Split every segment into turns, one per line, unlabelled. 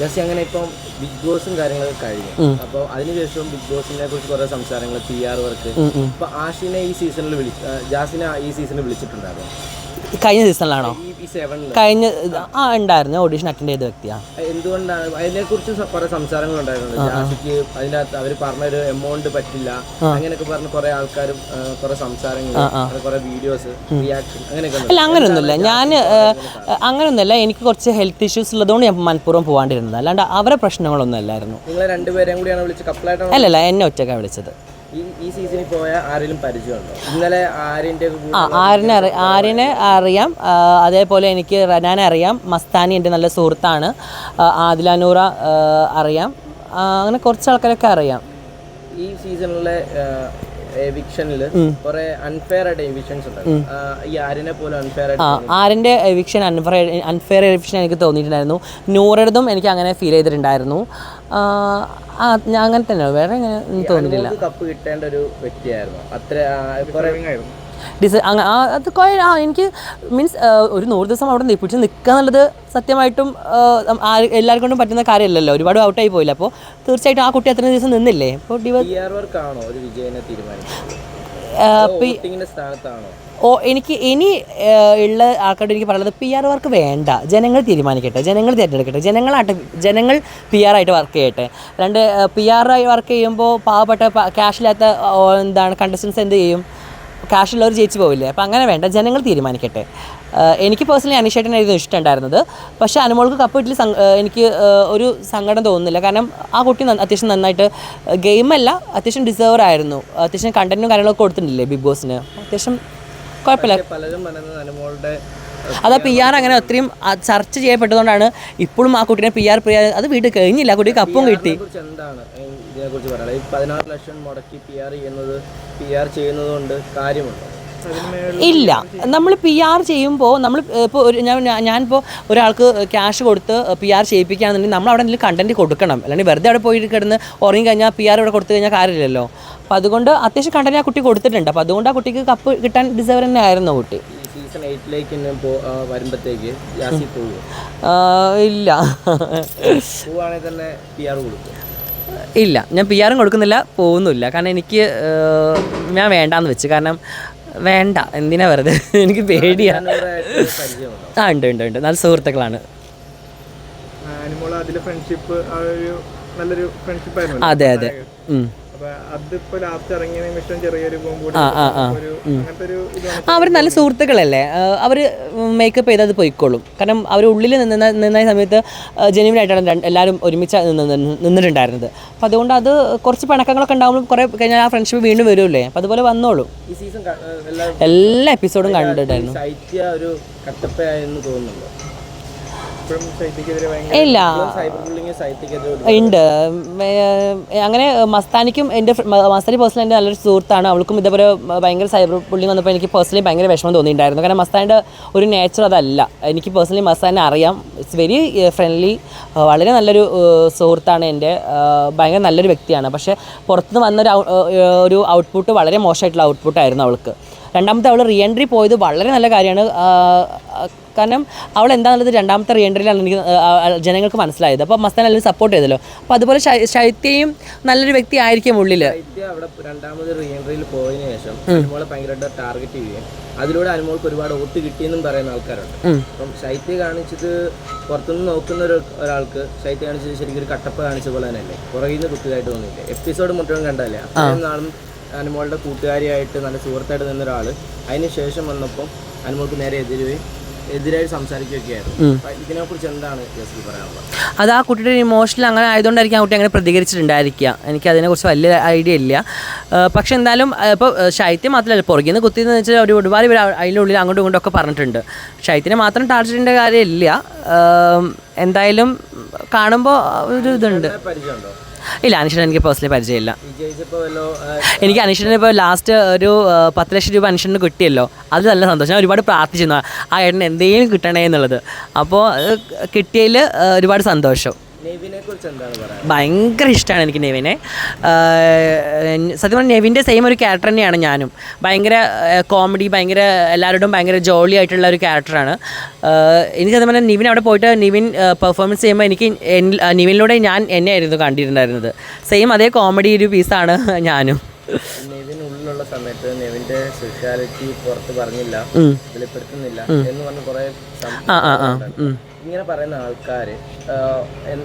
Just അങ്ങനെ ഇപ്പം big ബോസും കാര്യങ്ങളൊക്കെ കഴിഞ്ഞു. അപ്പോൾ അതിനുശേഷം ബിഗ് ബോസിനെ കുറിച്ച് കുറെ സംസാരങ്ങൾ പി ആർ വർക്ക്. ഇപ്പൊ ആഷിനെ ഈ സീസണിൽ വിളിച്ചു ജാസിനെ ഈ സീസണിൽ വിളിച്ചിട്ടുണ്ടായിരുന്നു?
കഴിഞ്ഞ സീസണിലാണോ
ഈ
കഴിഞ്ഞ ആ ഉണ്ടായിരുന്നു. ഓഡിഷൻ അറ്റൻഡ് ചെയ്ത വ്യക്തിയാണ്
എന്തുകൊണ്ടാണ്? അതിനെക്കുറിച്ച് കുറെ സംസാരങ്ങൾ ഉണ്ടായിരുന്നു ജാസിക്ക് അതിന്റെ അകത്ത് അവർ പറഞ്ഞൊരു എമൗണ്ട് പറ്റില്ല. അങ്ങനെയൊക്കെ പറഞ്ഞ് കുറെ ആൾക്കാരും കുറെ സംസാരങ്ങൾ കുറെ വീഡിയോസ് റിയാക്ഷൻ അങ്ങനെയൊക്കെ.
അല്ല അങ്ങനെയൊന്നുമില്ല ഞാൻ അങ്ങനെയൊന്നുമില്ല എനിക്ക് കുറച്ച് ഹെൽത്ത് ഇഷ്യൂസ് ഉള്ളതുകൊണ്ട് ഞാൻ മനഃപൂർവം പോകാണ്ടിരുന്നത് അല്ലാണ്ട് അവരെ പ്രശ്നങ്ങളൊന്നും അല്ലായിരുന്നു.
രണ്ടുപേരെയും കൂടിയാണ് വിളിച്ച് കപ്പിളായിട്ടാണ്
അല്ലല്ല എന്നെ ഒറ്റക്കാണ് വിളിച്ചത്.
ഈ സീസണിൽ പോയ ആരെങ്കിലും പരിചയമുണ്ടോ? ഇന്നലെ
ആ അറി ആരിനെ അറിയാം. അതേപോലെ എനിക്ക് റനാനെ അറിയാം. മസ്താനി എന്റെ നല്ല സുഹൃത്താണ്. ആ, ആദില നൂറ ആ, അറിയാം. അങ്ങനെ കുറച്ച് ആൾക്കാരൊക്കെ അറിയാം.
ഈ സീസണിലെ എവിക്ഷനിൽ കുറെ അൺഫെയർ ആയിട്ട് എവിക്ഷൻസ് ഉണ്ട് ഈ പോലെ അൺഫെയർ
ആ
ആയിട്ട്
ആരിന്റെ എവിക്ഷൻ അൺഫെയർ അൺഫെയർ എവിക്ഷൻ എനിക്ക് തോന്നിയിട്ടുണ്ടായിരുന്നു. നൂറടതും എനിക്ക് അങ്ങനെ ഫീൽ ചെയ്തിട്ടുണ്ടായിരുന്നു. ആ, അങ്ങനെ തന്നെയാണ് വേറെ അങ്ങനെ ഒന്നും
കപ്പ് കിട്ടേണ്ട ഒരു വ്യക്തിയായിരുന്നു. അത്ര
ഡിസ് അത് ആ എനിക്ക് മീൻസ് ഒരു നൂറ് ദിവസം അവിടെ നിപ്പിച്ച് നിൽക്കുക എന്നുള്ളത് സത്യമായിട്ടും എല്ലാവരും കൊണ്ടും പറ്റുന്ന കാര്യമല്ലല്ലോ. ഒരുപാട് ഔട്ടായി പോയില്ല? അപ്പോൾ തീർച്ചയായിട്ടും ആ കുട്ടി അത്രയും ദിവസം നിന്നില്ലേ? അപ്പോൾ ഓ എനിക്ക് ഇനി ഉള്ള ആൾക്കാരോട് എനിക്ക് പറയുന്നത് പി ആർ വർക്ക് വേണ്ട. ജനങ്ങൾ തീരുമാനിക്കട്ടെ. ജനങ്ങൾ തിരഞ്ഞെടുക്കട്ടെ. ജനങ്ങളായിട്ട് ജനങ്ങൾ പി ആർ ആയിട്ട് വർക്ക് ചെയ്യട്ടെ. രണ്ട് പി ആർ ആയി വർക്ക് ചെയ്യുമ്പോൾ പാവപ്പെട്ട ക്യാഷില്ലാത്ത എന്താണ് കണ്ടസ്റ്റൻസ് എന്ത് ചെയ്യും? ക്യാഷുള്ളവർ ജയിച്ചു പോവില്ലേ? അപ്പോൾ അങ്ങനെ വേണ്ട. ജനങ്ങൾ തീരുമാനിക്കട്ടെ. എനിക്ക് പേഴ്സണലി അനിഷേട്ടനായിരുന്നു ഇഷ്ടമുണ്ടായിരുന്നത്. പക്ഷേ അനുമോൾക്ക് കപ്പ് വീട്ടിൽ എനിക്ക് ഒരു സങ്കടം തോന്നുന്നില്ല. കാരണം ആ കുട്ടി അത്യാവശ്യം നന്നായിട്ട് ഗെയിമല്ല അത്യാവശ്യം ഡിസേർവ് ആയിരുന്നു. അത്യാവശ്യം കണ്ടന്റും കാര്യങ്ങളൊക്കെ കൊടുത്തിട്ടില്ലേ ബിഗ് ബോസിന് അത്യാവശ്യം കുഴപ്പമില്ല. അത് പി ആർ അങ്ങനെ ഒത്തിരിയും ചർച്ച ചെയ്യപ്പെട്ടതുകൊണ്ടാണ് ഇപ്പോഴും ആ കുട്ടീനെ പി ആർ പി ആർ അത് വീട്ടിൽ കഴിഞ്ഞില്ല. ആ കുട്ടി. കപ്പും കിട്ടി
ഇതിനെ കുറിച്ച് പറയാനുള്ളത് ഈ പതിനാറ് ലക്ഷം മുടക്കി പി ആർ ചെയ്യുന്നത് പി ആർ ചെയ്യുന്നത് കൊണ്ട് കാര്യമുണ്ടോ
ഇല്ല. നമ്മൾ പി ആർ ചെയ്യുമ്പോൾ നമ്മൾ ഇപ്പോൾ ഒരു ഞാൻ ഞാനിപ്പോൾ ഒരാൾക്ക് ക്യാഷ് കൊടുത്ത് പി ആർ ചെയ്യിപ്പിക്കുകയാണെന്നുണ്ടെങ്കിൽ നമ്മൾ അവിടെ എന്തെങ്കിലും കണ്ടന്റ് കൊടുക്കണം. അല്ലെങ്കിൽ വെറുതെ അവിടെ പോയി കിടന്ന് ഉറങ്ങി കഴിഞ്ഞാൽ പി ആർ ഇവിടെ കൊടുത്തു കഴിഞ്ഞാൽ കാര്യമില്ലല്ലോ. അപ്പോൾ അതുകൊണ്ട് അത്യാവശ്യം കണ്ടന്റ് ആ കുട്ടി കൊടുത്തിട്ടുണ്ട്. അപ്പോൾ അതുകൊണ്ട് ആ കുട്ടിക്ക് കപ്പ് കിട്ടാൻ ഡിസേവർ തന്നെ ആയിരുന്നു കുട്ടി.
സീസൺ എയ്റ്റിലേക്ക് ആ,
ഇല്ല.
പോവുകയാണെങ്കിൽ തന്നെ പി ആർ കൊടുക്കും.
ഇല്ല ഞാൻ പി ആറും കൊടുക്കുന്നില്ല പോകുന്നില്ല കാരണം എനിക്ക് ഞാൻ വേണ്ടാന്ന് വെച്ച്. കാരണം വേണ്ട എന്തിനാ വെറുതെ? എനിക്ക് പേടിയാണ് ആ ഉണ്ട് ഉണ്ട് ഉണ്ട്. നല്ല സുഹൃത്തുക്കളാണ്.
അനുമോൾ അതിലെ ഫ്രണ്ട്ഷിപ്പ് ആ ഒരു നല്ലൊരു
അതെ അതെ.
അപ്പൊ
അവർ നല്ല സുഹൃത്തുക്കളല്ലേ? അവർ മേക്കപ്പ് ചെയ്ത് അത് പോയിക്കോളും. കാരണം അവർ ഉള്ളിൽ നിന്ന നിന്ന സമയത്ത് ജെനുവിനായിട്ടാണ് ആയിട്ടാണ് എല്ലാവരും ഒരുമിച്ച് നിന്ന് നിന്ന് നിന്നിട്ടുണ്ടായിരുന്നത്. അപ്പോൾ അതുകൊണ്ട് അത് കുറച്ച് പിണക്കങ്ങളൊക്കെ ഉണ്ടാകുമ്പോൾ കുറേ കഴിഞ്ഞാൽ ആ ഫ്രണ്ട്ഷിപ്പ് വീണ്ടും വരുമല്ലേ അപ്പോൾ അതുപോലെ വന്നോളൂ.
ഈ സീസൺ എല്ലാ
എല്ലാ എപ്പിസോഡും കണ്ടിട്ടായിരുന്നു
ശൈത്യ ഒരു കട്ടപ്പയായെന്ന് തോന്നുന്നുണ്ടോ
ഇപ്പോഴും ശൈത്യക്കെതിരെ ഭയങ്കര
ഇല്ല.
ബുള്ളിങ്
ഉണ്ട്. അങ്ങനെ മസ്താനിക്കും എന്റെ മസ്താനി പേഴ്സണൽ എന്റെ നല്ലൊരു സുഹൃത്താണ്. അവൾക്കും ഇതേപോലെ ഭയങ്കര സൈബർ പുള്ളിങ് വന്നപ്പോൾ എനിക്ക് പേഴ്സണലി ഭയങ്കര വിഷമം തോന്നിയിട്ടുണ്ടായിരുന്നു. കാരണം മസ്താന്റെ ഒരു നേച്ചർ അതല്ല. എനിക്ക് പേഴ്സണലി മസ്താനെ അറിയാം. ഇറ്റ്സ് വെരി ഫ്രണ്ട്ലി വളരെ നല്ലൊരു സുഹൃത്താണ് എന്റെ. ഭയങ്കര നല്ലൊരു വ്യക്തിയാണ്. പക്ഷേ പുറത്തുനിന്ന് വന്നൊരു ഒരു ഔട്ട്പുട്ട് വളരെ മോശമായിട്ടുള്ള ഔട്ട്പുട്ടായിരുന്നു അവൾക്ക്. രണ്ടാമത്തെ അവൾ റീ എൻട്രി പോയത് വളരെ നല്ല കാര്യമാണ്. കാരണം അവൾ എന്താണെന്നുള്ളത് രണ്ടാമത്തെ റീഎൻട്രിയിലാണ് എനിക്ക് ജനങ്ങൾക്ക് മനസ്സിലായത്. അപ്പോൾ മസ്താൻ എല്ലാവരും സപ്പോർട്ട് ചെയ്തല്ലോ. അപ്പോൾ അതുപോലെ ശൈത്യയും നല്ലൊരു വ്യക്തി ആയിരിക്കും ഉള്ളിൽ
ശൈത്യ അവിടെ രണ്ടാമത് റീഎൻട്രിയിൽ പോയതിനു ശേഷം അനുമോളെ ഭയങ്കരമായിട്ട് ടാർഗറ്റ് ചെയ്യുകയും അതിലൂടെ അനുമോൾക്ക് ഒരുപാട് ഓട്ട് കിട്ടിയെന്നും പറയുന്ന ആൾക്കാരുണ്ട്. അപ്പം ശൈത്യ കാണിച്ചത് പുറത്തുനിന്ന് നോക്കുന്ന ഒരു ഒരാൾക്ക് ശൈത്യ കാണിച്ചത് ശരിക്കും ഒരു കട്ടപ്പ കാണിച്ച പോലെ തന്നെയല്ലേ? പുറകിൽ നിന്ന് കുത്തുകയായിട്ട് തോന്നിയില്ലേ എപ്പിസോഡ് മുഴുവൻ കണ്ടല്ലേ അത്രയും നാളും അനുമോളുടെ കൂട്ടുകാരിയായിട്ട് നല്ല സുഹൃത്തായിട്ട് നിന്ന ഒരാൾ അതിന് ശേഷം വന്നപ്പോൾ അനുമോൾക്ക് നേരെ എതിരെ എതിരായി സംസാരിക്കുകയൊക്കെയായിരുന്നു. എന്താണ്
അത് ആ കുട്ടിയുടെ ഇമോഷണൽ അങ്ങനെ ആയതുകൊണ്ടായിരിക്കും ആ കുട്ടി അങ്ങനെ പ്രതികരിച്ചിട്ടുണ്ടായിരിക്കുക. എനിക്ക് അതിനെക്കുറിച്ച് വലിയ ഐഡിയ ഇല്ല. പക്ഷെ എന്തായാലും ഇപ്പോൾ ശൈത്യം മാത്രമല്ല പുറകിൽ നിന്ന് കുത്തിയെന്ന് വെച്ചാൽ ഒരു ഒരുപാട് പേര് അതിന്റെ ഉള്ളിൽ അങ്ങോട്ടും ഇങ്ങോട്ടും ഒക്കെ പറഞ്ഞിട്ടുണ്ട്. ശൈത്യനെ മാത്രം ടാർച്ചറിന്റെ കാര്യമില്ല. എന്തായാലും കാണുമ്പോൾ ഒരു ഇതുണ്ട്. ഇല്ല അനീഷിനെ എനിക്ക് പേഴ്സണലി പരിചയമില്ല. എനിക്ക് അനീഷിന് ഇപ്പോൾ ലാസ്റ്റ് ഒരു പത്ത് ലക്ഷം രൂപ അനീഷിന് കിട്ടിയല്ലോ. അത് നല്ല സന്തോഷം. ഞാൻ ഒരുപാട് പ്രാർത്ഥിച്ചിരുന്നു. ആ ഏട്ടന് എന്തെങ്കിലും കിട്ടണേ എന്നുള്ളത് അപ്പോൾ കിട്ടിയതിൽ ഒരുപാട് സന്തോഷം. ഭയങ്കര ഇഷ്ടമാണ് എനിക്ക് നെവിനെ. സത്യം പറഞ്ഞാൽ നെവിന്റെ സെയിം ഒരു ക്യാരക്ടർ തന്നെയാണ് ഞാനും. ഭയങ്കര കോമഡി ഭയങ്കര എല്ലാവരോടും ഭയങ്കര ജോളി ആയിട്ടുള്ള ഒരു ക്യാരക്ടറാണ് എനിക്ക് സത്യം പറഞ്ഞാൽ നിവിൻ അവിടെ പോയിട്ട് നിവിൻ പെർഫോമൻസ് ചെയ്യുമ്പോൾ എനിക്ക് നിവിനിലൂടെ ഞാൻ എന്നെ ആയിരുന്നു കണ്ടിട്ടുണ്ടായിരുന്നത് സെയിം അതേ കോമഡി ഒരു പീസാണ് ഞാനും.
ഉള്ളിലുള്ള സമയത്ത് നെവിന്റെ സ്പെഷ്യാലിറ്റി പുറത്ത് പറഞ്ഞില്ല. വെളിപ്പെടുത്തുന്നില്ല എന്ന് പറഞ്ഞ് കുറെ
ആ ആ ആ. ഉം.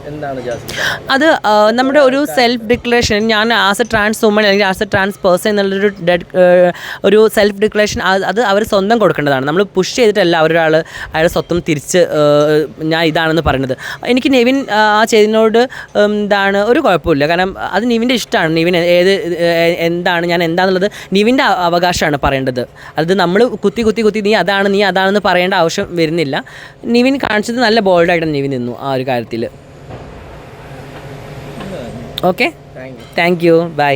എന്താണ്
അത് നമ്മുടെ ഒരു സെൽഫ് ഡിക്ലറേഷൻ ഞാൻ ആസ് എ ട്രാൻസ് വുമൺ അല്ലെങ്കിൽ ആസ് എ ട്രാൻസ് പേഴ്സൺ എന്നുള്ളൊരു ഒരു സെൽഫ് ഡിക്ലറേഷൻ അത് അവർ സ്വന്തം കൊടുക്കേണ്ടതാണ്. നമ്മൾ പുഷ് ചെയ്തിട്ടല്ല അവരൊരാൾ അയാളുടെ സ്വത്തം തിരിച്ച് ഞാൻ ഇതാണെന്ന് പറയുന്നത്. എനിക്ക് നെവിൻ ആ ചെയ്തതിനോട് എന്താണ് ഒരു കുഴപ്പമില്ല. കാരണം അത് നിവിന്റെ ഇഷ്ടമാണ്. നിവിൻ ഏത് എന്താണ് ഞാൻ എന്താണെന്നുള്ളത് നിവിന്റെ അവകാശമാണ് പറയേണ്ടത്. അത് നമ്മൾ കുത്തി കുത്തി കുത്തി നീ അതാണ് നീ അതാണെന്ന് പറയേണ്ട ആവശ്യം വരുന്നില്ല. നിവിൻ കാണിച്ചത് നല്ല ബോൾഡായിട്ട് നീവി നിന്നു ആ ഒരു കാര്യത്തിൽ okay
thank you
thank you bye